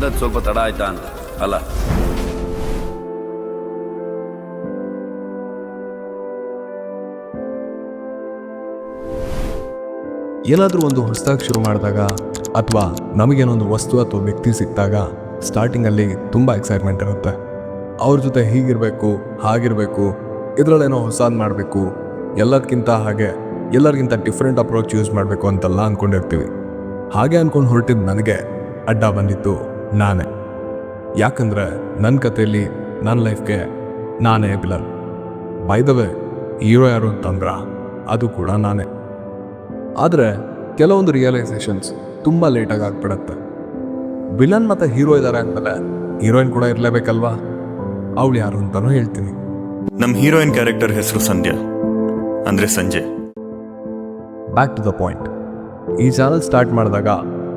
ಬಂದದ್ದು ಸ್ವಲ್ಪ ತಡ ಆಯ್ತಾ ಅಂತ. ಅಲ್ಲ. ಏನಾದರೂ ಒಂದು ಹೊಸದಾಗಿ ಶುರು ಮಾಡಿದಾಗ ಅಥವಾ ನಮಗೇನೊಂದು ವಸ್ತು ಅಥವಾ ವ್ಯಕ್ತಿ ಸಿಕ್ಕಿದಾಗ ಸ್ಟಾರ್ಟಿಂಗಲ್ಲಿ ತುಂಬ ಎಕ್ಸೈಟ್ಮೆಂಟ್ ಇರುತ್ತೆ. ಅವ್ರ ಜೊತೆ ಹೀಗಿರಬೇಕು, ಹಾಗಿರಬೇಕು, ಇದರಲ್ಲೇನೋ ಹೊಸದು ಮಾಡಬೇಕು ಎಲ್ಲದಕ್ಕಿಂತ ಹಾಗೆ ಎಲ್ಲರಿಗಿಂತ ಡಿಫ್ರೆಂಟ್ ಅಪ್ರೋಚ್ ಯೂಸ್ ಮಾಡಬೇಕು ಅಂತೆಲ್ಲ ಅಂದ್ಕೊಂಡಿರ್ತೀವಿ ಹಾಗೆ ಅಂದ್ಕೊಂಡು ಹೊರಟಿದ್ದು ನನಗೆ ಅಡ್ಡ ಬಂದಿತ್ತು. ನಾನೇ. ಯಾಕಂದರೆ ನನ್ನ ಕಥೆಯಲ್ಲಿ ನನ್ನ ಲೈಫ್ಗೆ ನಾನೇ ಬಿಲನ್ ಬೈದವೆ ಹೀರೋ ಯಾರು ಅಂತಂದ್ರ ಅದು ಕೂಡ ನಾನೇ. ಆದರೆ ಕೆಲವೊಂದು ರಿಯಲೈಸೇಷನ್ಸ್ ತುಂಬ ಲೇಟಾಗಿ ಆಗ್ಬಿಡತ್ತೆ. ವಿಲನ್ ಮತ್ತು ಹೀರೋ ಇದ್ದಾರೆ ಅಂದಮೇಲೆ ಹೀರೋಯಿನ್ ಕೂಡ ಇರಲೇಬೇಕಲ್ವಾ? ಅವಳು ಯಾರು ಅಂತಲೂ ಹೇಳ್ತೀನಿ. ನಮ್ಮ ಹೀರೋಯಿನ್ ಕ್ಯಾರೆಕ್ಟರ್ ಹೆಸರು ಸಂಧ್ಯಾ ಅಂದರೆ ಸಂಜೆ ಬ್ಯಾಕ್ ಟು ದ ಪಾಯಿಂಟ್ ಈ ಚಾನಲ್ ಸ್ಟಾರ್ಟ್ ಮಾಡಿದಾಗ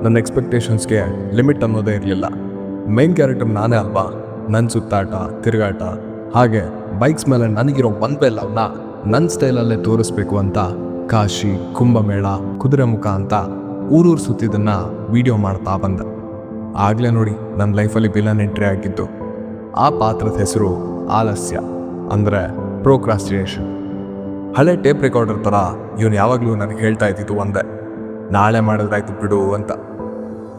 ನನ್ನ ಎಕ್ಸ್ಪೆಕ್ಟೇಷನ್ಸ್ಗೆ ಲಿಮಿಟ್ ಅನ್ನೋದೇ ಇರಲಿಲ್ಲ. ಮೈನ್ ಕ್ಯಾರೆಕ್ಟರ್ ನಾನೇ ಅಲ್ವಾ? ನನ್ನ ಸುತ್ತಾಟ, ತಿರುಗಾಟ. ಹಾಗೆ ಬೈಕ್ಸ್ ಮೇಲೆ ನನಗಿರೋ ಒನ್ ಬೈ ಲವ್ನ ನನ್ನ ಸ್ಟೈಲಲ್ಲೇ ತೋರಿಸ್ಬೇಕು ಅಂತ ಕಾಶಿ, ಕುಂಭಮೇಳ, ಕುದುರೆ ಮುಖ ಅಂತ ಊರೂರು ಸುತ್ತಿದ್ದನ್ನು ವಿಡಿಯೋ ಮಾಡ್ತಾ ಬಂದ. ಆಗಲೇ ನೋಡಿ ನನ್ನ ಲೈಫಲ್ಲಿ ವಿಲನ್ ಎಂಟ್ರಿ ಆಗಿದ್ದು. ಆ ಪಾತ್ರದ ಹೆಸರು ಆಲಸ್ಯ, ಅಂದರೆ ಪ್ರೋಕ್ರಾಸ್ಟಿನೇಷನ್ ಹಳೆ ಟೇಪ್ ರೆಕಾರ್ಡರ್ ಥರ ಇವನು ಯಾವಾಗಲೂ ನನಗೆ ಹೇಳ್ತಾ ಇದ್ದಿದ್ದು ಒಂದೇ. ನಾಳೆ ಮಾಡಿದ್ರಾಯ್ತು ಬಿಡು ಅಂತ.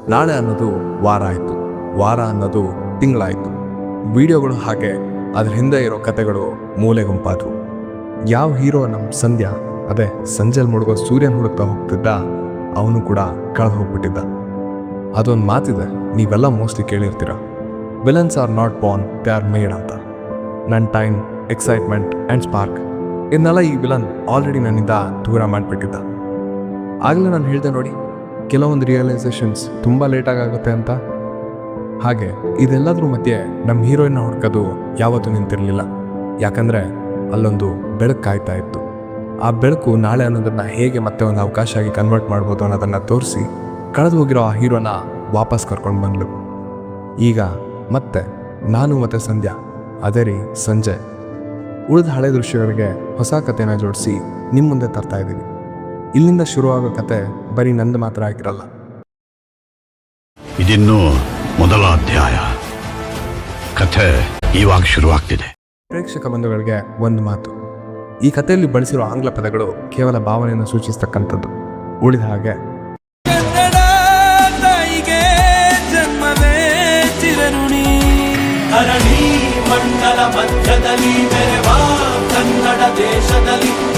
ನಾಳೆ ಅನ್ನೋದು ವಾರ ಆಯಿತು. ವಾರ ಅನ್ನೋದು ತಿಂಗಳಾಯಿತು. ವಿಡಿಯೋಗಳು ಹಾಗೆ ಅದ್ರ ಹಿಂದೆ ಇರೋ ಕತೆಗಳು ಮೂಲೆ ಗುಂಪಾದವು. ಯಾವ ಹೀರೋ ನಮ್ಮ ಸಂಧ್ಯಾ, ಅದೇ ಸಂಜೆಲ್ ಮುಳುಗೋ ಸೂರ್ಯನ ಹುಡುಕ್ತಾ ಹೋಗ್ತಿದ್ದ, ಅವನು ಕೂಡ ಕಳೆದು ಹೋಗ್ಬಿಟ್ಟಿದ್ದ. ಅದೊಂದು ಮಾತಿದೆ, ನೀವೆಲ್ಲ mostly ಕೇಳಿರ್ತೀರ. Villains are not born they are made ಅಂತ. ನನ್ನ ಟೈಮ್, ಎಕ್ಸೈಟ್ಮೆಂಟ್ ಆ್ಯಂಡ್ ಸ್ಪಾರ್ಕ್. ಇದನ್ನೆಲ್ಲ ಈ ವಿಲನ್ ಆಲ್ರೆಡಿ ನನ್ನಿಂದ ದೂರ ಮಾಡಿಬಿಟ್ಟಿದ್ದ. ಆಗಲೇ ನಾನು ಹೇಳಿದೆ ನೋಡಿ ಕೆಲವೊಂದು ರಿಯಲೈಸೇಷನ್ಸ್ ತುಂಬ ಲೇಟಾಗಿ ಆಗುತ್ತೆ ಅಂತ. ಹಾಗೆ ಇದೆಲ್ಲದ್ರ ಮಧ್ಯೆ ನಮ್ಮ ಹೀರೋಯಿನ್ನ ಹುಡ್ಕೋದು ಯಾವತ್ತೂ ನಿಂತಿರಲಿಲ್ಲ. ಯಾಕಂದರೆ ಅಲ್ಲೊಂದು ಬೆಳಕು ಕಾಯ್ತಾ ಇತ್ತು. ಆ ಬೆಳಕು ನಾಳೆ ಅನ್ನೋದನ್ನು ಹೇಗೆ ಮತ್ತೆ ಒಂದು ಅವಕಾಶ ಆಗಿ ಕನ್ವರ್ಟ್ ಮಾಡ್ಬೋದು ಅನ್ನೋದನ್ನು ತೋರಿಸಿ ಕಳೆದು ಹೋಗಿರೋ ಆ ಹೀರೋನ ವಾಪಸ್ ಕರ್ಕೊಂಡು ಬಂದ್ಲು. ಈಗ ಮತ್ತೆ ನಾನು ಮತ್ತು ಸಂಧ್ಯಾ, ಅದೇ ರೀ ಸಂಜೆ ಉಳಿದ ಹಳೆ ದೃಶ್ಯಗಳಿಗೆ ಹೊಸ ಕಥೆನ ಜೋಡಿಸಿ ನಿಮ್ಮ ಮುಂದೆ ತರ್ತಾ ಇದ್ದೀವಿ ಇಲ್ಲಿಂದ ಶುರುವಾಗೋ ಕತೆ ಬರೀ ನಂದು ಮಾತ್ರ ಆಗಿರಲ್ಲ. ಇದಿನ್ನೂ ಮೊದಲ ಅಧ್ಯಾಯ. ಕಥೆ ಇವಾಗ ಶುರುವಾಗ್ತಿದೆ. ಪ್ರೇಕ್ಷಕ ಬಂಧುಗಳಿಗೆ ಒಂದು ಮಾತು. ಈ ಕಥೆಯಲ್ಲಿ ಬಳಸಿರೋ ಆಂಗ್ಲ ಪದಗಳು ಕೇವಲ ಭಾವನೆಯನ್ನು ಸೂಚಿಸ್ತಕ್ಕಂಥದ್ದು. ಉಳಿದ ಹಾಗೆ. ಮಂಡಲ ಮಧ್ಯದಲ್ಲಿ ಮೆರೆವ ಕನ್ನಡ ದೇಶದಲ್ಲಿ